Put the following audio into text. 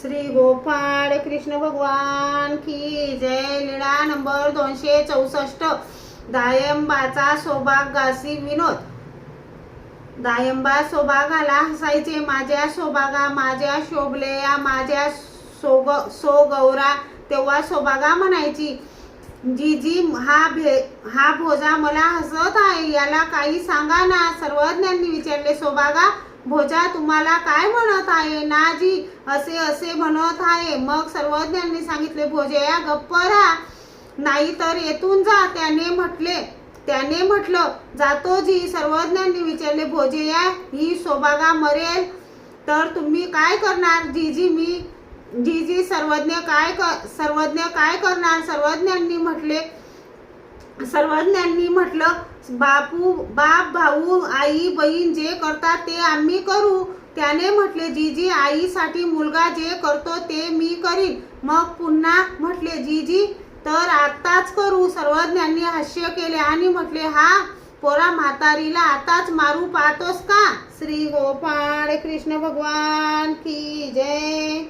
श्री गोपाळ कृष्ण भगवान की जय लीळा नंबर दोनशे चौसष्ट. दायंबाचा सौभाग्यासी विनोद. दायंबा सोबागाला हसायचे माझ्या सोबागा माझ्या शोभलेया माझ्या सोग सोगौरा तेव्हा सोबागा म्हणायची जीजी हा भे हा भोजा मला हसत आहे याला काही सांगा ना. सर्वज्ञांनी विचारले सोबागा भोजा तुम्हाला काय म्हणत आहे? ना जी असे असे म्हणत आहे. मग सर्वज्ञांनी सांगितले भोजया गप्प राहा. नाही तर येथून जा. त्याने म्हटले त्याने म्हटलं जातो जी सर्वज्ञांनी विचारले भोजया ही सोबागा मरेल? तर तुम्ही काय करणार? जीजी मी जीजी सर्वज्ञ काय क सर्वज्ञ काय करणार? सर्वज्ञांनी म्हटले सर्वज्ञांनी म्हटलं बापू बाप भाऊ आई बहीण जे करतात ते आम्ही करू. त्याने म्हटले जीजी आईसाठी मुलगा जे करतो ते मी करीन. मग पुन्हा म्हटले जीजी तर आत्ताच करू. सर्वज्ञांनी हास्य केले आणि म्हटले हा पोरा म्हातारीला आताच मारू पाहतोस का? श्री गोपाळ कृष्ण भगवान की जय.